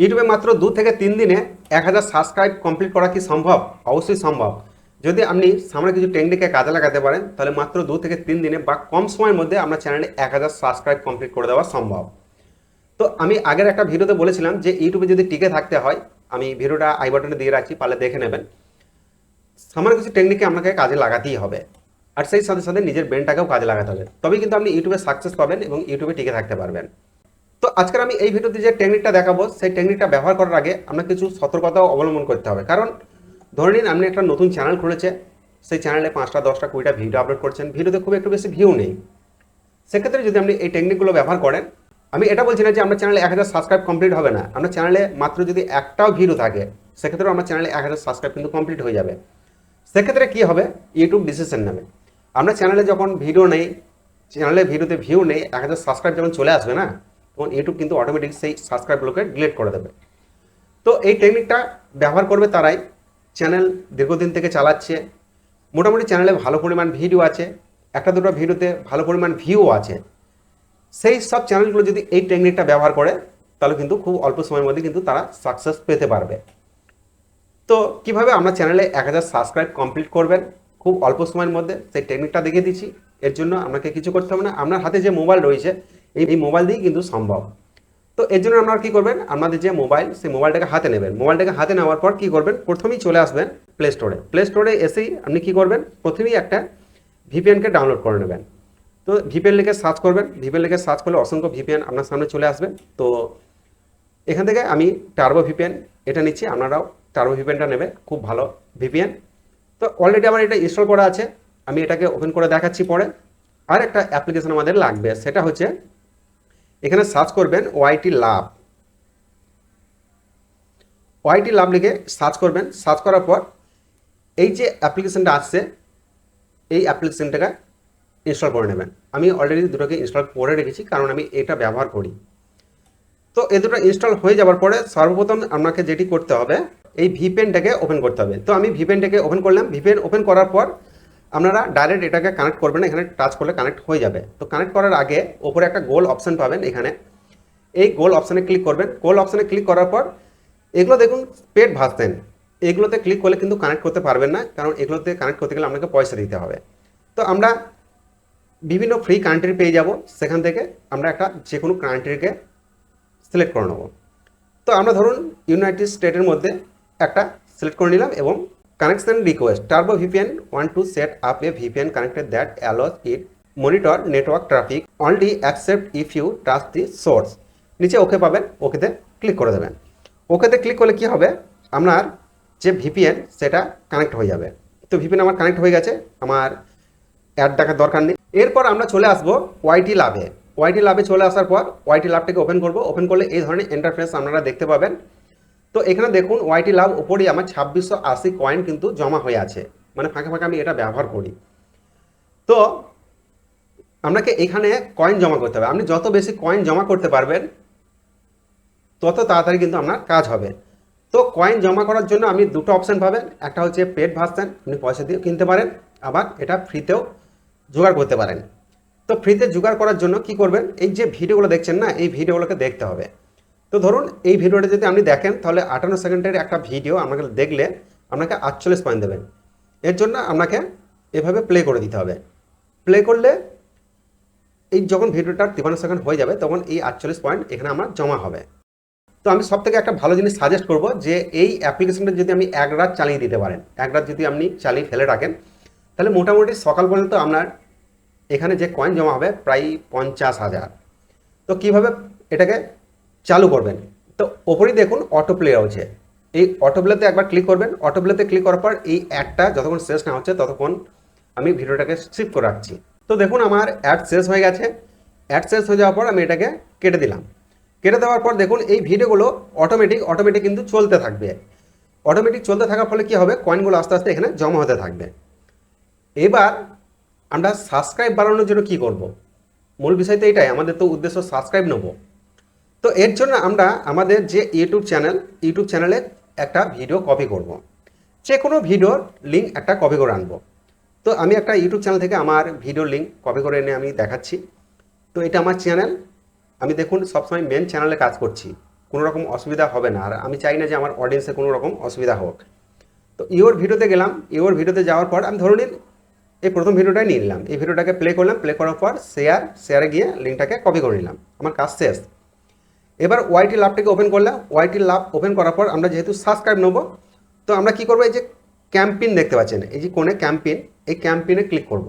ইউটিউবে মাত্র দু থেকে তিন দিনে এক হাজার সাবস্ক্রাইব কমপ্লিট করা কি সম্ভব? অবশ্যই সম্ভব। যদি আপনি সামনে কিছু টেকনিকে কাজে লাগাতে পারেন, তাহলে মাত্র দু থেকে তিন দিনে বা কম সময়ের মধ্যে আপনার চ্যানেলে এক হাজার সাবস্ক্রাইব কমপ্লিট করে দেওয়া সম্ভব। তো আমি আগের একটা ভিডিওতে বলেছিলাম যে ইউটিউবে যদি টিকে থাকতে হয়, আমি ভিডিওটা আই বাটনে দিয়ে রাখছি, পারলে দেখে নেবেন। সামান্য কিছু টেকনিকে আপনাকে কাজে লাগাতেই হবে। আর সেই সাথে সাথে নিজের ব্রেনটাকেও কাজে লাগাতে হবে। তবেই কিন্তু আপনি ইউটিউবে সাকসেস পাবেন এবং ইউটিউবে টিকে থাকতে পারবেন। তো আজকের আমি এই ভিডিওতে যে টেকনিকটা দেখাবো, সেই টেকনিকটা ব্যবহার করার আগে আপনাকে কিছু সতর্কতাও অবলম্বন করতে হবে। কারণ ধরে নিন, আপনি একটা নতুন চ্যানেল খুলেছে, সেই চ্যানেলে পাঁচটা, দশটা, কুড়িটা ভিডিও আপলোড করছেন ভিডিওতে খুব একটু বেশি ভিউ নেই। সেক্ষেত্রে যদি আপনি এই টেকনিকগুলো ব্যবহার করেন, আমি এটা বলছি না যে আপনার চ্যানেলে এক হাজার সাবস্ক্রাইব কমপ্লিট হবে না। আপনার চ্যানেলে মাত্র যদি একটাও ভিডিও থাকে, সেক্ষেত্রেও আমার চ্যানেলে এক হাজার সাবস্ক্রাইব কিন্তু কমপ্লিট হয়ে যাবে। সেক্ষেত্রে কী হবে? ইউটিউব ডিসিশন নেবে। আপনার চ্যানেলে যখন ভিডিও নেই চ্যানেলে ভিডিওতে ভিউ নেই, এক হাজার সাবস্ক্রাইব যখন চলে আসবে না তখন ইউটিউব কিন্তু অটোমেটিক সেই সাবস্ক্রাইবগুলোকে ডিলিট করে দেবে। তো এই টেকনিকটা ব্যবহার করবে তারাই। চ্যানেল দীর্ঘদিন থেকে চালাচ্ছে। মোটামুটি চ্যানেলে ভালো পরিমাণ ভিডিও আছে। একটা দুটো ভিডিওতে ভালো পরিমাণ ভিউ আছে। সেই সব চ্যানেলগুলো যদি এই টেকনিকটা ব্যবহার করে, তাহলে কিন্তু খুব অল্প সময়ের মধ্যে কিন্তু তারা সাকসেস পেতে পারবে। তো কীভাবে আমরা চ্যানেলে এক হাজার সাবস্ক্রাইব কমপ্লিট করবেন? খুব অল্প সময়ের মধ্যে সেই টেকনিকটা দেখিয়ে দিচ্ছি। এর জন্য আপনাকে কিছু করতে হবে না। আপনার হাতে যে মোবাইল রয়েছে এই মোবাইল দিয়েই কিন্তু সম্ভব। তো এর জন্য আপনারা কী করবেন? আপনাদের যে মোবাইল সেই মোবাইলটাকে হাতে নেবেন। মোবাইলটাকে হাতে নেওয়ার পর কী করবেন? প্রথমেই চলে আসবেন প্লে স্টোরে প্লে স্টোরে এসেই আপনি কী করবেন? প্রথমেই একটা ভিপিএনকে ডাউনলোড করে নেবেন। তো ভিপিএন লিখে সার্চ করবেন। ভিপিএন লিখে সার্চ করলে অসংখ্য ভিপিএন আপনার সামনে চলে আসবে। তো এখান থেকে আমি টার্বো ভিপিএন এটা নিচ্ছি। আপনারাও টার্বো ভিপিএনটা নেবে। খুব ভালো ভিপিএন তো অলরেডি আমার এটা ইনস্টল করা আছে। আমি এটাকে ওপেন করে দেখাচ্ছি পরে। আর একটা অ্যাপ্লিকেশন আমাদের লাগবে। সেটা হচ্ছে এখানে সার্চ করবেন ওয়াইটি লাভ ওয়াইটি লাভ লিখে সার্চ করবেন। সার্চ করার পর এই যে অ্যাপ্লিকেশনটা আসছে, এই অ্যাপ্লিকেশনটাকে ইনস্টল করে নেবেন। আমি অলরেডি দুটোকে ইনস্টল করে রেখেছি, কারণ আমি এটা ব্যবহার করি। তো এ দুটো ইনস্টল হয়ে যাওয়ার পরে সর্বপ্রথম আপনাকে যেটি করতে হবে, এই ভিপেনটাকে ওপেন করতে হবে। তো আমি ভিপেনটাকে ওপেন করলাম। ভিপেন ওপেন করার পর আপনারা ডাইরেক্ট এটাকে কানেক্ট করবেন, এখানে টাচ করলে কানেক্ট হয়ে যাবে। তো কানেক্ট করার আগে ওপরে একটা গোল অপশান পাবেন এখানে। এই গোল অপশানে ক্লিক করবেন। গোল অপশানে ক্লিক করার পর, এগুলো দেখুন পেড ভাসতেন এগুলোতে ক্লিক করলে কিন্তু কানেক্ট করতে পারবেন না, কারণ এগুলোতে কানেক্ট করতে গেলে আপনাকে পয়সা দিতে হবে। তো আমরা বিভিন্ন ফ্রি কান্ট্রি পেয়ে যাব। সেখান থেকে আমরা একটা যে কোনো কান্ট্রিকে সিলেক্ট করে নেব। তো আমরা ধরুন ইউনাইটেড স্টেটের মধ্যে একটা সিলেক্ট করে নিলাম এবং connection request Turbo VPN one two set up a VPN connected that allows it monitor network traffic only accept if you touch the source নিচে ওকে পাবেন ওকেতে ক্লিক করে দেবেন। ওকেতে ক্লিক করলে কি হবে? আপনার যে ভিপিএন সেটা কানেক্ট হয়ে যাবে। তো ভিপিএন আমার কানেক্ট হয়ে গেছে, আমার অ্যাড দেখার দরকার নেই। এরপর আমরা চলে আসব ওয়াইটি লাভে ওয়াইটি লাভে চলে আসার পর ওয়াইটি লাভটাকে ওপেন করব। ওপেন করলে এই ধরনের ইন্টারফেস আপনারা দেখতে পাবেন। তো এখানে দেখুন ওয়াইটি লাভ উপরেই আমার ছাব্বিশশো আশি কয়েন কিন্তু জমা হয়ে আছে। মানে ফাঁকে ফাঁকে আমি এটা ব্যবহার করি। তো আপনাকে এখানে কয়েন জমা করতে হবে। আপনি যত বেশি কয়েন জমা করতে পারবেন, তত তাড়াতাড়ি কিন্তু আপনার কাজ হবে। তো কয়েন জমা করার জন্য আপনি দুটো অপশান পাবেন। একটা হচ্ছে পেড ভার্সন আপনি পয়সা দিয়ে কিনতে পারেন। আবার এটা ফ্রিতেও জোগাড় করতে পারেন। তো ফ্রিতে জোগাড় করার জন্য কি করবেন? এই যে ভিডিওগুলো দেখছেন না, এই ভিডিওগুলোকে দেখতে হবে। তো ধরুন, এই ভিডিওটা যদি আপনি দেখেন, তাহলে আটান্ন সেকেন্ডের একটা ভিডিও আমাকে দেখলে আপনাকে আটচল্লিশ পয়েন্ট দেবেন এর জন্য আপনাকে এভাবে প্লে করে দিতে হবে। প্লে করলে এই যখন ভিডিওটা তিপান্ন সেকেন্ড হয়ে যাবে, তখন এই আটচল্লিশ পয়েন্ট এখানে আমার জমা হবে। তো আমি সব থেকে একটা ভালো জিনিস সাজেস্ট করব যে, এই অ্যাপ্লিকেশনটা যদি আপনি এক রাত চালিয়ে দিতে পারেন, এক রাত যদি আপনি চালিয়ে ফেলে রাখেন, তাহলে মোটামুটি সকাল পর্যন্ত আপনার এখানে যে কয়েন জমা হবে, প্রায় পঞ্চাশ হাজার। তো কীভাবে এটাকে চালু করবেন। তো ওপরেই দেখুন অটো প্লে রয়েছে এই অটো প্লেতে একবার ক্লিক করবেন। অটো প্লেতে ক্লিক করার পর এই অ্যাডটা যতক্ষণ শেষ না হচ্ছে ততক্ষণ আমি ভিডিওটাকে স্কিপ করে রাখছি। তো দেখুন আমার অ্যাড শেষ হয়ে গেছে। অ্যাড শেষ হয়ে যাওয়ার পর আমি এটাকে কেটে দিলাম। কেটে দেওয়ার পর দেখুন এই ভিডিওগুলো অটোমেটিক অটোমেটিক কিন্তু চলতে থাকবে। অটোমেটিক চলতে থাকার ফলে কি হবে? কয়েনগুলো আস্তে আস্তে এখানে জমা হতে থাকবে। এবার আমরা সাবস্ক্রাইব বাড়ানোর জন্য কি করব? মূল বিষয় তো এটাই। আমাদের তো উদ্দেশ্য সাবস্ক্রাইব নেব। তো এর জন্য আমরা আমাদের যে ইউটিউব চ্যানেল ইউটিউব চ্যানেলে একটা ভিডিও কপি করব। যে কোনো ভিডিওর লিঙ্ক একটা কপি করে আনব। তো আমি একটা ইউটিউব চ্যানেল থেকে আমার ভিডিও লিঙ্ক কপি করে এনে আমি দেখাচ্ছি। তো এটা আমার চ্যানেল আমি দেখুন, সবসময় মেন চ্যানেলে কাজ করছি। কোনো রকম অসুবিধা হবে না। আর আমি চাই না যে আমার অডিয়েন্সে কোনো রকম অসুবিধা হোক। তো ইওর ভিডিওতে গেলাম। ইওর ভিডিওতে যাওয়ার পর আমি ধরে নিন, এই প্রথম ভিডিওটাই নিয়ে নিলাম। এই ভিডিওটাকে প্লে করলাম। প্লে করার পর শেয়ার শেয়ারে গিয়ে লিঙ্কটাকে কপি করে নিলাম। আমার কাজ শেষ। এবার ওয়াইটি লাভটাকে ওপেন করলাম ওয়াইটি লাভ ওপেন করার পর আমরা যেহেতু সাবস্ক্রাইব নেব, তো আমরা কি করব? এই যে ক্যাম্পিন দেখতে পাচ্ছেন, এই যে কোণে ক্যাম্পিন এই ক্যাম্পিনে ক্লিক করব।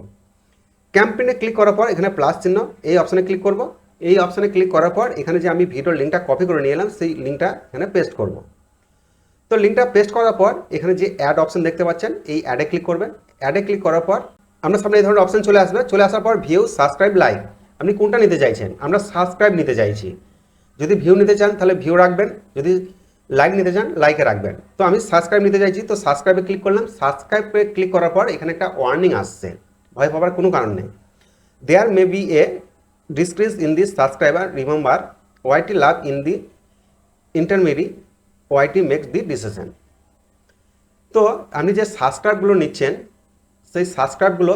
ক্যাম্পিনে ক্লিক করার পর এখানে প্লাস চিহ্ন, এই অপশানে ক্লিক করব। এই অপশানে ক্লিক করার পর এখানে যে আমি ভিডিওর লিঙ্কটা কপি করে নিয়ে এলাম, সেই লিঙ্কটা এখানে পেস্ট করব। তো লিঙ্কটা পেস্ট করার পর এখানে যে অ্যাড অপশান দেখতে পাচ্ছেন, এই অ্যাডে ক্লিক করবেন। অ্যাডে ক্লিক করার পর আপনার সামনে এই ধরনের অপশান চলে আসবে। চলে আসার পর ভিউ সাবস্ক্রাইব লাইক আপনি কোনটা নিতে চাইছেন? আমরা সাবস্ক্রাইব নিতে চাইছি। যদি ভিউ নিতে চান, তাহলে ভিউ রাখবেন। যদি লাইক নিতে চান লাইকে রাখবেন। তো আমি সাবস্ক্রাইব নিতে চাইছি, তো সাবস্ক্রাইবে ক্লিক করলাম। সাবস্ক্রাইবে ক্লিক করার পর এখানে একটা ওয়ার্নিং আসছে। ভয় পাবার কোনো কারণ নেই। There may be a decrease in this subscriber remember YT love in the intermediate YT makes the decision তো আপনি যে সাবস্ক্রাইবগুলো নিচ্ছেন, সেই সাবস্ক্রাইবগুলো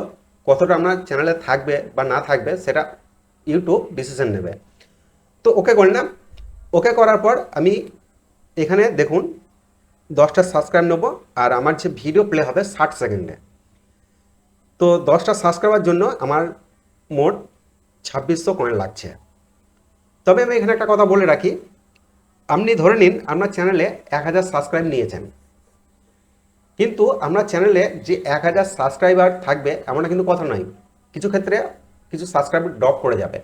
কতটা আপনার চ্যানেলে থাকবে বা না থাকবে, সেটা ইউটিউব ডিসিশন নেবে। তো ওকে করলাম। ওকে করার পর আমি এখানে দেখুন, দশটা সাবস্ক্রাইব নেব আর আমার যে ভিডিও প্লে হবে ষাট সেকেন্ডে তো দশটা সাবস্ক্রাইবার জন্য আমার মোট ছাব্বিশশো কয়েন লাগছে। তবে আমি এখানে একটা কথা বলে রাখি, আপনি ধরে নিন আপনার চ্যানেলে এক হাজার সাবস্ক্রাইব নিয়েছেন। কিন্তু আপনার চ্যানেলে যে এক হাজার সাবস্ক্রাইবার থাকবে এমনটা কিন্তু কথা নয়। কিছু ক্ষেত্রে কিছু সাবস্ক্রাইব ড্রপ করে যাবে।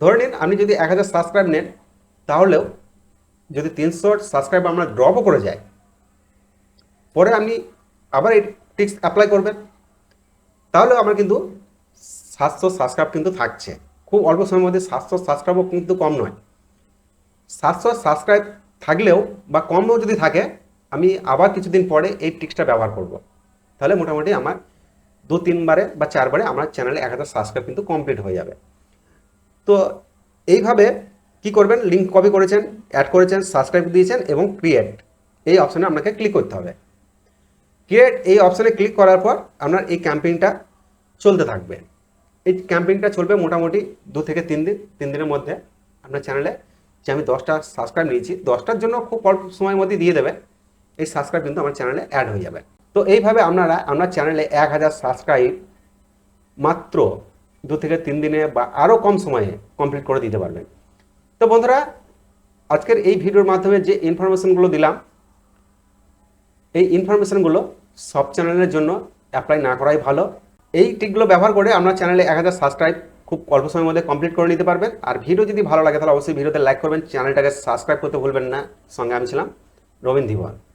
ধরে নিন আপনি যদি এক হাজার সাবস্ক্রাইব নেন তাহলেও যদি তিনশো সাবস্ক্রাইব আমরা ড্রপও করে যায় পরে আপনি আবার এই টিক্স অ্যাপ্লাই করবেন তাহলে আমার কিন্তু সাতশো সাবস্ক্রাইব কিন্তু থাকছে। খুব অল্প সময়ের মধ্যে সাতশো সাবস্ক্রাইবও কিন্তু কম নয়। সাতশো সাবস্ক্রাইব থাকলেও বা কমও যদি থাকে, আমি আবার কিছুদিন পরে এই ট্রিক্সটা ব্যবহার করব। তাহলে মোটামুটি আমার দু তিনবারে বা চারবারে আমার চ্যানেলে এক হাজার সাবস্ক্রাইব কিন্তু কমপ্লিট হয়ে যাবে। তো এইভাবে কি করবেন? লিঙ্ক কপি করেছেন অ্যাড করেছেন সাবস্ক্রাইব দিয়েছেন এবং ক্রিয়েট এই অপশানে আপনাকে ক্লিক করতে হবে। ক্রিয়েট এই অপশানে ক্লিক করার পর আপনার এই ক্যাম্পেইনটা চলতে থাকবে। এই ক্যাম্পেইনটা চলবে মোটামুটি দু থেকে তিন দিন, তিন দিনের মধ্যে। আপনার চ্যানেলে যে আমি দশটা সাবস্ক্রাইব নিয়েছি, দশটার জন্য খুব অল্প সময়ের মধ্যে দিয়ে দেবে। এই সাবস্ক্রাইব কিন্তু আমার চ্যানেলে অ্যাড হয়ে যাবে। তো এইভাবে আপনারা, আপনার চ্যানেলে এক হাজার সাবস্ক্রাইব মাত্র দু থেকে তিন দিনে বা আরও কম সময়ে কমপ্লিট করে দিতে পারবেন। তো বন্ধুরা, আজকের এই ভিডিওর মাধ্যমে যে ইনফরমেশনগুলো দিলাম, এই ইনফরমেশনগুলো সব চ্যানেলের জন্য অ্যাপ্লাই না করাই ভালো। এই টিকগুলো ব্যবহার করে আমরা চ্যানেলে এক হাজার সাবস্ক্রাইব খুব অল্প সময়ের মধ্যে কমপ্লিট করে নিতে পারবেন। আর ভিডিও যদি ভালো লাগে, তাহলে অবশ্যই ভিডিওতে লাইক করবেন চ্যানেলটাকে সাবস্ক্রাইব করতে ভুলবেন না। সঙ্গে আমি ছিলাম রবীন্দ্র